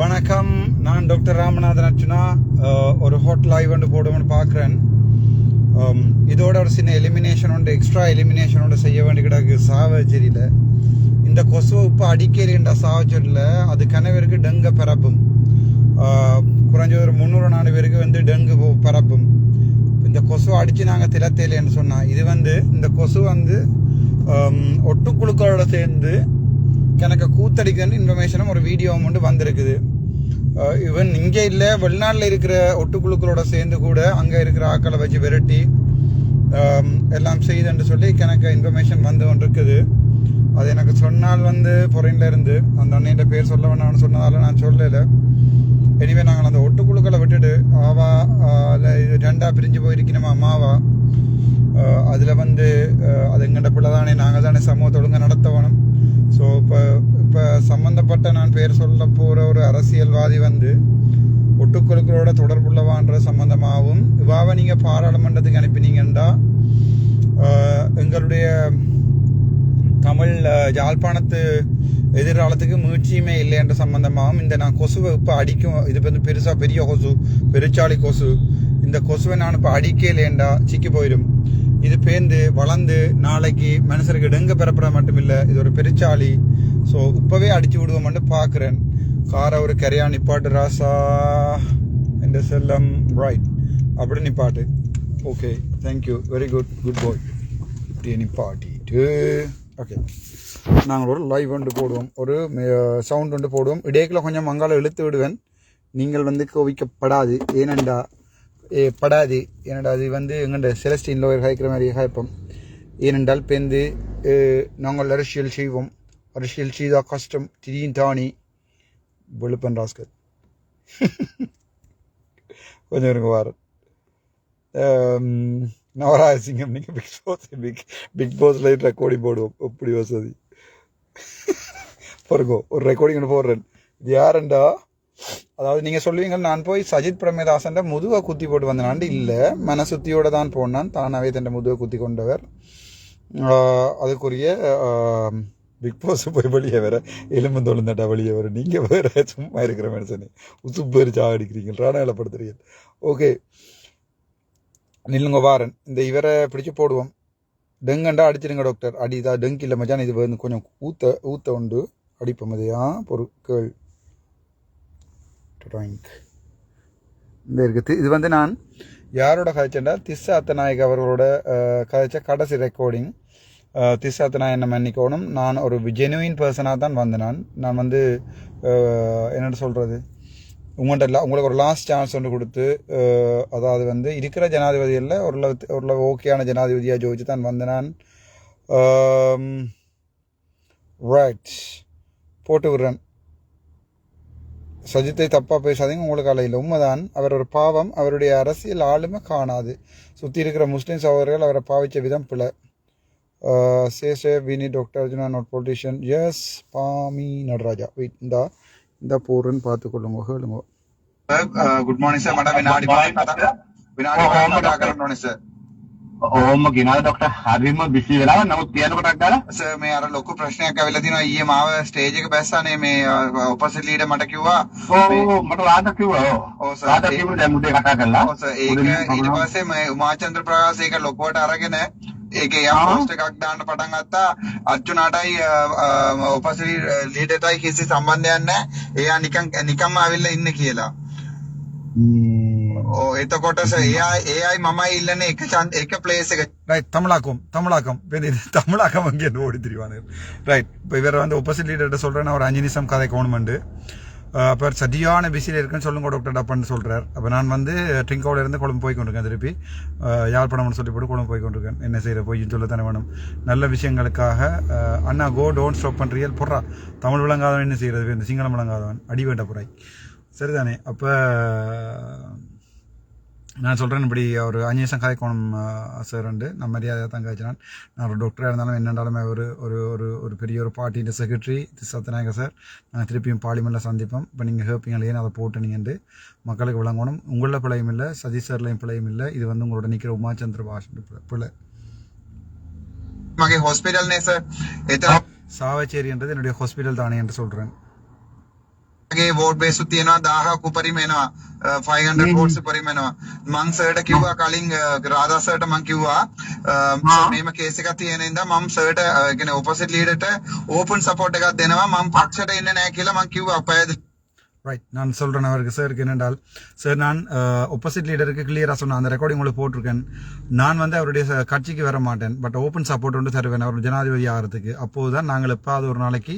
வணக்கம். நான் டாக்டர் ராமநாதன் அர்ச்சுனா ஒரு ஹோட்டல் லைவ் வந்து போடுவோம்னு பார்க்குறேன். இதோட ஒரு சின்ன எலிமினேஷன் உண்டு எக்ஸ்ட்ரா எலிமினேஷன் உண்டு செய்ய வேண்டி கிடக்கு சாவச்சேரியில். இந்த கொசுவை இப்போ அடிக்கிறேன்டா சாவச்சேரியில்? அது கனவருக்கு டெங்கு பரப்பும். குறைஞ்ச ஒரு முந்நூறு நாலு பேருக்கு வந்து டெங்கு பரப்பும். இந்த கொசுவை அடித்து நாங்கள் திறத்தையிலேன்னு சொன்னால் இது வந்து இந்த கொசு வந்து ஒட்டுக்குழுக்களோட சேர்ந்து எனக்கு கூத்தடிக்கிறன்னு இன்ஃபர்மேஷனும் ஒரு வீடியோவும் வந்து வந்திருக்குது. ஈவன் இங்கே இல்லை வெளிநாட்டில் இருக்கிற ஒட்டுக்குழுக்களோட சேர்ந்து கூட அங்கே இருக்கிற ஆக்களை வச்சு விரட்டி எல்லாம் செய்துன்னு சொல்லி எனக்கு இன்ஃபர்மேஷன் வந்து கொண்டிருக்குது. அது எனக்கு சொன்னால் வந்து பொறையில இருந்து அந்த அண்ணையின் பேர் சொல்ல வேணாம்னு சொன்னதால நான் சொல்லலை. எனிவே நாங்கள் அந்த ஒட்டுக்குழுக்களை விட்டுட்டு ஆவா இல்லை இது ரெண்டாக பிரிஞ்சு போயிருக்கணுமா அம்மாவா அதில் வந்து அது எங்கள்கிட்ட பிள்ளை தானே நாங்கள் தானே சமூகத்தை ஒழுங்காக நடத்த வேணும் ஸோ இப்போ இப்போ சம்மந்தப்பட்ட நான் பேர் சொல்ல போகிற ஒரு அரசியல்வாதி வந்து ஒட்டுக்குழுக்களோட தொடர்புள்ளவான்ற சம்மந்தமாகவும் இவாவை நீங்கள் பாராளுமன்றத்துக்கு அனுப்பினீங்கன்னா எங்களுடைய தமிழ் ஜாழ்ப்பாணத்து யாழ்ப்பாணத்து எதிர்காலத்துக்கு முயற்சியுமே இல்லை என்ற சம்பந்தமாகவும் இந்த நான் கொசுவை இப்போ அடிக்கும் இது வந்து பெருசாக பெரிய கொசு பெருச்சாளி கொசு இந்த கொசுவை நான் இப்போ அடிக்கலேண்டா சிக்கி போயிடும். இது பேர்ந்து வளர்ந்து நாளைக்கு மனுஷருக்கு டெங்கு பிறப்புற மட்டும் இல்லை இது ஒரு பெருச்சாளி. ஸோ இப்போவே அடிச்சு விடுவோம்னு பார்க்குறேன் காரை ஒரு கரையா நிப்பாட்டு ராசா. இந்த செல்லம் ரைட் அப்படி நிப்பாட்டு. Okay thank you very good good bye இப்படி நிப்பாட்டிட்டு. ஓகே நாங்கள் ஒரு லைவ் ஒன்று போடுவோம். ஒரு சவுண்ட் ஒன்று போடுவோம். இடையக்கில் கொஞ்சம் மங்கால இழுத்து விடுவேன். நீங்கள் வந்து கோவிக்கப்படாது. ஏனெண்டா படாது. என்னடா அது வந்து எங்கள்ட செலஸ்டீனில் ஒரு காய்க்கிற மாதிரி காய்ப்போம் ஏனென்றால் பேருந்து நாங்கள் அரசியல் செய்வோம். அரசியல் செய்தா கஷ்டம் திடீர் தானி வெளுப்பன் ராஸ்கர். கொஞ்சம் இருங்க வாரன். நவராஜசிங்கம் நீங்கள் பிக் பாஸ் பிக் பிக் பாஸில் ரெக்கார்டிங் போடுவோம். எப்படி வசதி? பாருங்க ஒரு ரெக்கார்டிங் ஒன்று போடுறேன். இது யாருண்டா? அதாவது நீங்கள் சொல்லுவீங்க நான் போய் சஜித் பிரமேதாசன் முதுவை குத்தி போட்டு வந்தனாண்டு இல்லை. மனசுத்தியோடு தான் போனான். தானாவே தன் முதுவை குத்தி கொண்டவர். அதுக்குரிய பிக் பாஸ் போய் வெளியே வேற எலும்பு தட்டா வெளியே வர நீங்கள் வேற சும்மா இருக்கிற மனுஷனே. உசு பேர் சாகடிக்கிறீங்க ராணாலப்படுத்துறீங்க ஓகே. நில்லுங்க வாரன் இந்த இவரை பிடிச்சி போடுவோம். டெங்கண்டா அடிச்சிருங்க டாக்டர் அடி இதா டெங்கு இல்லை மச்சான். இது வந்து கொஞ்சம் ஊத்த ஊத்த உண்டு. அடிப்போம் அதையா பொருட்கள். ட்ராயிங் இந்த இருக்குது இது வந்து நான் யாரோட கதைச்சேன்டா திஸ் அத்தநாயக் அவர்களோட கதைச்ச கடைசி ரெக்கார்டிங் திஸ் அத்தநாயக் என்ன மன்னிக்கணும்? நான் ஒரு ஜெனுவின் பர்சனாக தான் வந்தேன் நான். நான் வந்து அஹ், சொல்கிறது உங்கள்கிட்ட லா உங்களுக்கு ஒரு லாஸ்ட் சான்ஸ் ஒன்று கொடுத்து அதாவது வந்து இருக்கிற ஜனாதிபதிகளில் ஒரு ஒரு ஓகேயான ஜனாதிபதியாக ஜோதிச்சு தான் வந்தேன் நான் ரைட் போட்டு விடுறேன். சஜித்தை தப்பாக பேசாதீங்க உங்களுக்கு அலையில் உண்மைதான். அவர் ஒரு பாவம் அவருடைய அரசியல் ஆளுமை காணாது. சுற்றி இருக்கிற முஸ்லீம் சகோதரர்கள் அவரை பாவித்த விதம் பிள்ளை சே சே Vini doctor Arjuna not politician S பாமி Nataraja. Wait இந்தா இந்த போருன்னு பார்த்துக்கொள்ளுங்க கேளுங்க. குட் மார்னிங் சார் மேடம் வினாடி வினாடி சார் ඕම ගෙනල් ඩොක්ට හරිම බිසි වෙලා නමුත් කියන්න පටක් ගාලා සර් මේ අර ලොකු ප්‍රශ්නයක් ඇවිල්ලා තිනවා ඊයේ මාව ස්ටේජ් එක බැස්සානේ මේ ඔපොසිට් ලීඩර් මට කිව්වා. ඕ මට රාජ කිව්වා ඔව්. සර්. රාජ කිව්ව දැන් මුදේ කතා කළා ඔව් සර් ඒක ඊට පස්සේ මේ උමාචන්ද්‍ර ප්‍රකාශ ඒක ලොකුවට අරගෙන ඒකේ යම්. පෝස්ට් එකක් දාන්න පටන් ගත්තා. අර්ජුනාටයි ඔපොසිට් ලීඩර්ටයි කිසි සම්බන්ධයක් නැහැ. එයා නිකන් නිකම්ම ඇවිල්ලා ඉන්න කියලා. ஓ එතකොට සර් එයා එයයි මමයි ඉල්ලන්නේ එක චන්ද එක பிளேஸ் එක ரைட் தமிழாக்கம் தமிழாக்கம் இது தமிழாக்கம் அங்கே ஓடி திரிவானு ரைட் இப்போ இவர் வந்து ஒப்போசிட் லீடர்கிட்ட சொல்கிறேன் ஒரு அஞ்சு நிமிஷம் கதை கவர்மெண்ட் அப்போ சரியான பிஸியில் இருக்குன்னு சொல்லுங்க டாக்டர் டப்பான்னு சொல்கிறார் அப்போ நான் வந்து ட்ரிங்கோட இருந்து கொழும்பு போய் கொண்டிருக்கேன் திருப்பி அஹ், யாழ்ப்பாணம்னு சொல்லி போட்டு கொழும்பு போய் கொண்டிருக்கேன் என்ன செய்கிற போயின்னு சொல்ல தானே வேணும் நல்ல விஷயங்களுக்காக அஹ், அண்ணா கோ டோன்ட் ஸ்டாப் பண் ரியல் போடுறா தமிழ் விளங்காதவன் என்ன செய்கிறது இந்த சிங்களம் விளங்காதவன் அடி வேண்ட புறாய் சரிதானே அப்போ நான் சொல்கிறேன் இப்படி ஒரு அஞ்சு சங்காய் கோணம் சார் உண்டு நான் மரியாதை தங்காச்சினான் நான் ஒரு டாக்டராக இருந்தாலும் என்னென்றாலுமே ஒரு ஒரு ஒரு ஒரு பெரிய ஒரு பார்ட்டியின் செக்ரட்டரி தி சத்யநாயக சார் நாங்கள் திருப்பியும் பார்லிமெண்ட்டில் சந்திப்போம். இப்போ நீங்கள் கேட்பீங்களே அதை போட்டு நீங்கள் மக்களுக்கு விளங்கணும். உங்களில் பிழையும் இல்லை சதீஷ் சார்லையும் பிழையும் இல்லை. இது வந்து உங்களோட நிற்கிற உமாச்சந்திர பாஷன் பிள்ளை மகே ஹாஸ்பிட்டல் சார் சாவச்சேரி என்றது என்னுடைய ஹாஸ்பிட்டல் தானே என்று சொல்கிறேன் ගේ වෝට් බේසු තියෙනවා 1000ක් උපරිම එනවා අ, 500 හ්ම්. වෝට්ස් උපරිම එනවා මං සර්ට කිව්වා කලින් රාදා සර්ට මං කිව්වා. මේම කේස් එකක් තියෙන ඉඳා මම සර්ට කියන්නේ ඔපොසිට් ලීඩර්ට ඕපන් සපෝට් එකක් දෙනවා මම පක්ෂයට එන්නේ නැහැ කියලා මං කිව්වා පැය ரைட் நான் சொல்கிறேன் அவருக்கு சாருக்கு என்னென்றால் சார் நான் ஒப்போசிட் லீடருக்கு கிளியராக சொன்னேன் அந்த ரெக்கார்டிங் உங்களுக்கு போட்டிருக்கேன். நான் வந்து அவருடைய கட்சிக்கு வர மாட்டேன். பட் ஓப்பன் சப்போர்ட் ஒன்று தருவேன் அவர் ஜனாதிபதி ஆகிறதுக்கு. அப்போது தான் நாங்கள் எப்பாவது ஒரு நாளைக்கு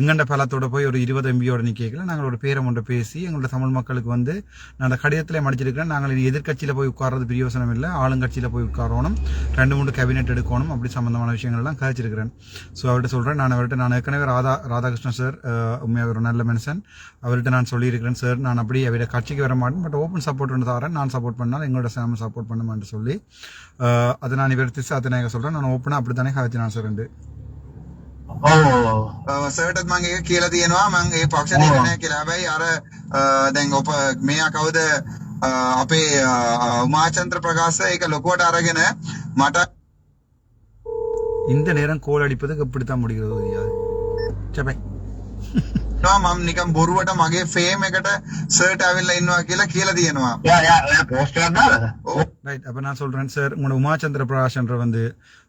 எங்கண்ட பலத்தோட போய் ஒரு இருபது எம்பியோட நிற்கல நாங்கள் ஒரு பேரம் ஒன்று பேசி எங்களோட தமிழ் மக்களுக்கு வந்து நான் அந்த கடிதத்தில் மடிச்சிருக்கிறேன். நாங்கள் எதிர்கட்சியில் எதிர்க்கட்சியில் போய் உட்கார்றது பிரியோசனம் இல்லை. ஆளுங்கட்சியில் போய் உட்காரணும். ரெண்டு மூணு கேபினெட் எடுக்கணும். அப்படி சம்மந்தமான விஷயங்கள்லாம் கழிச்சிருக்கிறேன். ஸோ அவர்கிட்ட சொல்கிறேன் நான் அவர்கிட்ட நான் ஏற்கனவே ராதா ராதாகிருஷ்ணன் சார் uh, உண்மையாக ஒரு நல்ல மனுஷன். அவர்கிட்ட நான் சொல்லியிருக்கிறேன் சார் நான் அப்படி அவருடைய கட்சிக்கு வர மாட்டேன் பட் ஓப்பன் சப்போர்ட் ஒன்று தரேன் நான் சப்போர்ட் பண்ணால் எங்களோட சேம சப்போர்ட் பண்ணுமான்னு சொல்லி அஹ், அதை நான் இவர் திசை அதை சொல்கிறேன் நான் ஓப்பனாக அப்படி தானே கழிச்சு நான் சார் ரெண்டு ඔව් සර්ටත් මං ඒක කියලා තියෙනවා මං ඒ පක්ෂයට එන්නේ නැහැ කියලා. හැබැයි අර අ, දැන් ඔප මෙයා කවුද අ, අපේ අ, උමාචන්ද්‍ර ප්‍රකාශ ඒක ලොකුවට අරගෙන මට இந்த நேரம் கோல் அடிப்பதுக்கு இப்படி தான் முடிகிறது தெரியாது சபை නවා මම නිකන් බොරුවට මගේ ෆේම් එකට සර්ට් ඇවිල්ලා ඉන්නවා කියලා කියලා තියෙනවා. යා යා යා පෝස්ට් එකක් දාලාද ඔව්. ரைட் அப்போ நான் சொல்கிறேன் சார் உங்களோட உமாச்சந்திர பிரகாஷ்ன்ற வந்து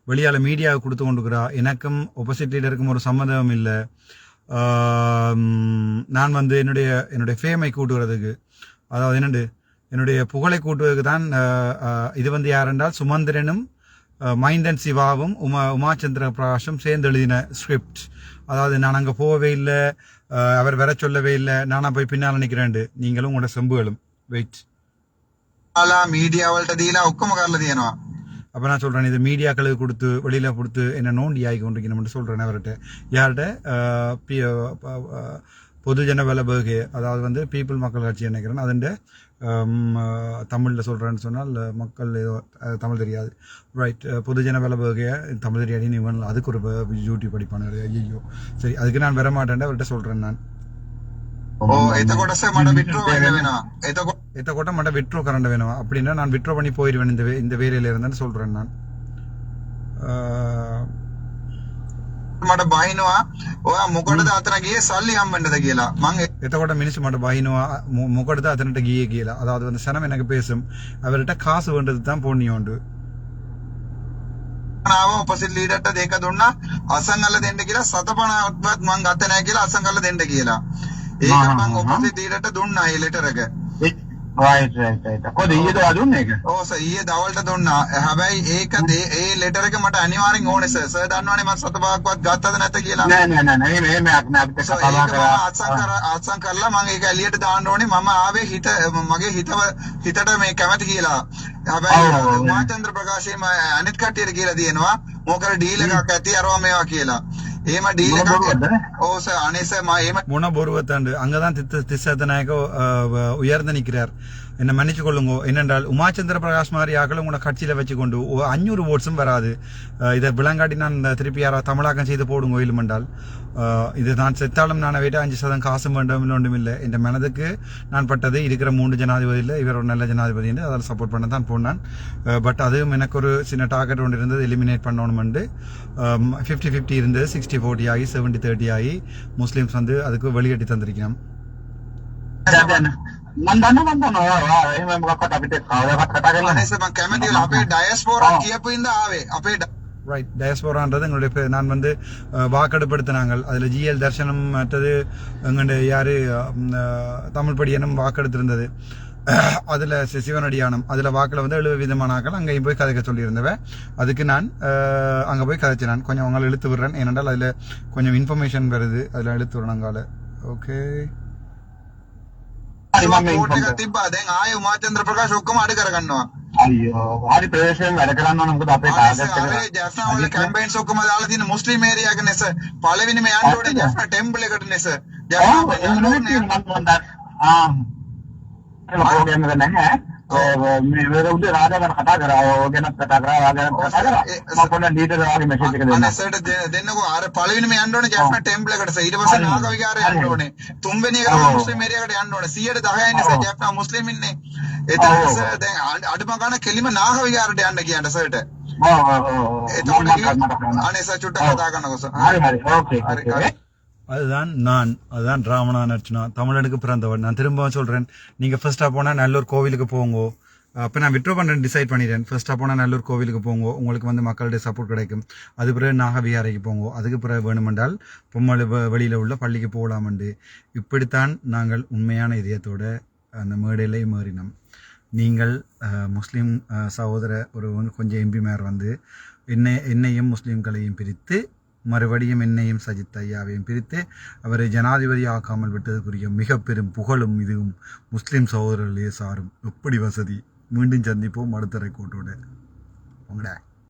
வெளியால் மீடியாவுக்கு கொடுத்து கொண்டுக்கிறா எனக்கும் ஒப்போசிட் லீடருக்கும் ஒரு சம்மதம் இல்லை நான் வந்து என்னுடைய என்னுடைய ஃபேமை கூட்டுகிறதுக்கு அதாவது என்னண்டு என்னுடைய புகழை கூட்டுவதற்கு தான் ஆஹ், ஆஹ், இது வந்து யார் என்றால் சுமந்திரனும் ஆஹ், மைந்தன் சிவாவும் உமா உமாச்சந்திர பிரகாஷும் சேர்ந்து எழுதின ஸ்கிரிப்ட் அதாவது நான் அங்கே போகவே இல்லை ஆஹ், அவர் வர சொல்லவே இல்லை. நானா போய் பின்னால் நிற்கிறேன் நீங்களும் உங்களோட செம்புகளும். வெயிட் மீடியா அப்போ நான் சொல்கிறேன் இது மீடியாக்களுக்கு கொடுத்து வெளியில் கொடுத்து என்ன நோண்டி ஆகி கொண்டிருக்கணும்னு சொல்கிறேன் அவர்கிட்ட. யார்கிட்ட? பொதுஜன வலபேகே அதாவது வந்து பீப்புள் மக்கள் கட்சி நினைக்கிறேன் அதுண்ட தமிழில் சொல்கிறேன்னு சொன்னால் மக்கள் ஏதோ தமிழ் தெரியாது. ரைட் பொதுஜன வலபேகையை தமிழ் தெரியாதுன்னு இவன் அதுக்கு ஒரு யூடியூப் படிப்பானு ஐயோ சரி அதுக்கு நான் வர மாட்டேன் அவர்கிட்ட சொல்கிறேன் நான். எத்த கோட்டை மட்டும் விட்ரோ கரண்ட் வேணும்? அப்படின்னா நான் விட்ரோ பண்ணி போயிடுவேன் இந்த இந்த வேலையில இருந்தேன்னு சொல்கிறேன் நான். මට බහිනවා ඔයා මොකටද අතන ගියේ සල්ලි හම්බෙන්නද කියලා. මං எத்தகோட மினிச்சு மட்டும் பையனுவா முகடுத்து அதனிட்ட கீய கீழே அதாவது வந்து சனம் எனக்கு பேசும் அவர்கிட்ட காசு வேண்டது தான் பொண்ணி உண்டு ආව ඔපොසිට් ලීඩර්ට දෙක දුන්නා අසංගල්ල දෙන්න කියලා සතපනවත් මං ගත්තේ නැහැ කියලා අසංගල්ල දෙන්න කියලා. ඒක ආහ් මං ආහ්. ඔපොසිට් ලීඩර්ට දුන්නා ඒ ලෙටර් එක. රයිට් රයිට් රයිට් කොහොමද ඊයේද දුන්නේ ඒක ඔව් සර් ඊයේ දවල්ට දුන්නා. හැබැයි ඒක ඒ ලෙටර් එක මට අනිවාර්යෙන් ඕනේ සර්. සර් දන්නවනේ මම සතපහක්වත් ගත්තද නැත කියලා. නෑ නෑ නෑ නෑ මේ මේ අපි අපිට කතා මම අත්සන් කර කරා අත්සන් කරලා මම ඒක එළියට දාන්න ඕනේ. මම ආවේ හිත මගේ හිතව හිතට මේ කැමති කියලා. හැබැයි. උමාචන්ද්‍ර ප්‍රකාශයේ මම අනිත් කට්ටියට කියලා තියෙනවා. මොකද ඩීල් එකක් ඇති අරවා මේවා කියලා. முன பூர்வத்தாண்டு அங்கதான் தித்த திசாத்த நாயக்க உயர்ந்து நிக்கிறார் என்னை மன்னிச்சு கொள்ளுங்க என்னென்றால் உமாச்சந்திர பிரகாஷ் மாதிரி ஆக்களும் உங்களோட கட்சியில் வச்சுக்கொண்டு அஞ்சூறு ஓட்ஸும் வராது இதை விளங்காட்டி நான் இந்த திருப்பி யாரா தமிழாக்கம் செய்து போடுங்க கோயிலும் என்றால் இது நான் செத்தாலும் நான் வீட்டு அஞ்சு சதம் காசும் வேண்டும் ஒன்றும் இல்லை என் மனதுக்கு நான் பட்டது இருக்கிற மூன்று ஜனாதிபதியில் இவர் ஒரு நல்ல ஜனாதிபதி என்று அதில் சப்போர்ட் பண்ண தான் போனான் பட் அதுவும் எனக்கு ஒரு சின்ன டார்கெட் ஒன்று இருந்தது எலிமினேட் பண்ணணும்ண்டு ஃபிஃப்டி ஃபிஃப்டி இருந்தது சிக்ஸ்டி ஃபோர்ட்டி ஆகி செவன்ட்டி தேர்ட்டி ஆகி முஸ்லீம்ஸ் வந்து அதுக்கு வெளியேட்டி தந்திருக்கணும் දැන් මන් දන්න මන් දන්නවා ඔයා එහෙම මොකක්වත් අපිට කවදාවත් කතා කරලා අනේ නැහැ සර් මම කැමති වෙලා අපේ ඩයස්පෝරා ඔව්. කියපු ඉඳ ආවේ. අපේ ඩ- ரைட் டயஸ்போரான்றது எங்களுடைய பே- நான் வந்து அஹ், வாக்கெடுப்படுத்தினாங்க அதில் ஜிஎல் தர்ஷனம் மற்றது எங்களுடைய யார் தமிழ் படியனும் வாக்கெடுத்திருந்தது அதில் சிவனடியானம் அதில் வாக்கில் வந்து எழுபது விதமான ஆக்கள் அங்கேயும் போய் கதைக்க சொல்லியிருந்தவ அதுக்கு நான் அங்கே போய் கதைச்சினான் கொஞ்சம் அவங்களை இழுத்து விடுறேன் ஏனென்றால் அதில் கொஞ்சம் இன்ஃபர்மேஷன் வருது அதில் இழுத்து விடுறேன் அங்கால ஓகே හරි මම මේ කෝට් inform එකක් තිබ්බා. දැන් ආයේ උමාචන්ද්‍ර ප්‍රකාශ ඔක්කොම අඩ කරගන්නවා. අයියෝ හරි ප්‍රදේශයෙන් වැඩ කරන්න ඕන මොකද අපේ ටාගට් එක ජැෆ්නා වල කැම්පේන්ස් ඔක්කොම දාලා තියෙන මුස්ලිම් ඒරියා එකනේ සර්. පළවෙනිම යන්න ඕනේ ජැෆ්නා ටෙම්පල් එකටනේ සර්. ඔව් ජැෆ්නා. මම මම ආ ඒක ප්‍රෝග්‍රෑම් එක නැහැ මේ වෙර උදේ රාජා ගැන කතා කරා ඔය ගැන කතා කරා ඔයා ගැන කතා කරා මම පොඩ්ඩක් ඩීටේල් ඔයාගේ මැසේජ් එක අනේ දෙන්න සර්ට දෙ- දෙන්නකෝ අර පළවෙනිම යන්න ඕනේ ජැෆ්නා ටෙම්පල් එකට සර්. ඊට පස්සේ හරි. නාග විහාරය යන්න හරි. ඕනේ. තුන්වෙනි එක ඔව්. තමයි මුස්ලිම් ඒරියාකට යන්න ඕනේ. 110 ඉන්නේ සර් ඔව්. ජැෆ්නා මුස්ලිම් ඉන්නේ. එතන ඔව්. සර් දැන් அதுதான் நான் அதுதான் ராமநாதன் அர்ச்சனா தமிழனுக்கு பிறந்தவன். நான் திரும்பவும் சொல்கிறேன் நீங்கள் ஃபர்ஸ்ட்டாக போனால் நல்லூர் கோவிலுக்கு போங்க. அப்போ நான் விட்ரோ பண்ணுறேன் டிசைட் பண்ணிடுறேன் ஃபர்ஸ்ட்டாக போனால் நல்லூர் கோவிலுக்கு போங்க. உங்களுக்கு வந்து மக்களுடைய சப்போர்ட் கிடைக்கும். அது பிறகு நாகவியாரைக்கு போங்க. அதுக்கு பிறகு வேணுமென்றால் பொம்மல் வழியில் உள்ள பள்ளிக்கு போகலாமண்டு இப்படித்தான் நாங்கள் உண்மையான இதயத்தோட அந்த மேடையிலே மாறினோம் நீங்கள் முஸ்லீம் சகோதர ஒரு கொஞ்சம் எம்பிமார் வந்து என்னை என்னையும் முஸ்லீம்களையும் பிரித்து மறுபடியும் என்னையும் சஜித் ஐயாவையும் பிரித்து அவரை ஜனாதிபதி ஆக்காமல் விட்டதற்குரிய மிக பெரும் புகழும் இதுவும் முஸ்லீம் சகோதரர்களே சாரும். எப்படி வசதி? மீண்டும் சந்திப்போம் அடுத்த ரெக்கார்டோட உங்களோட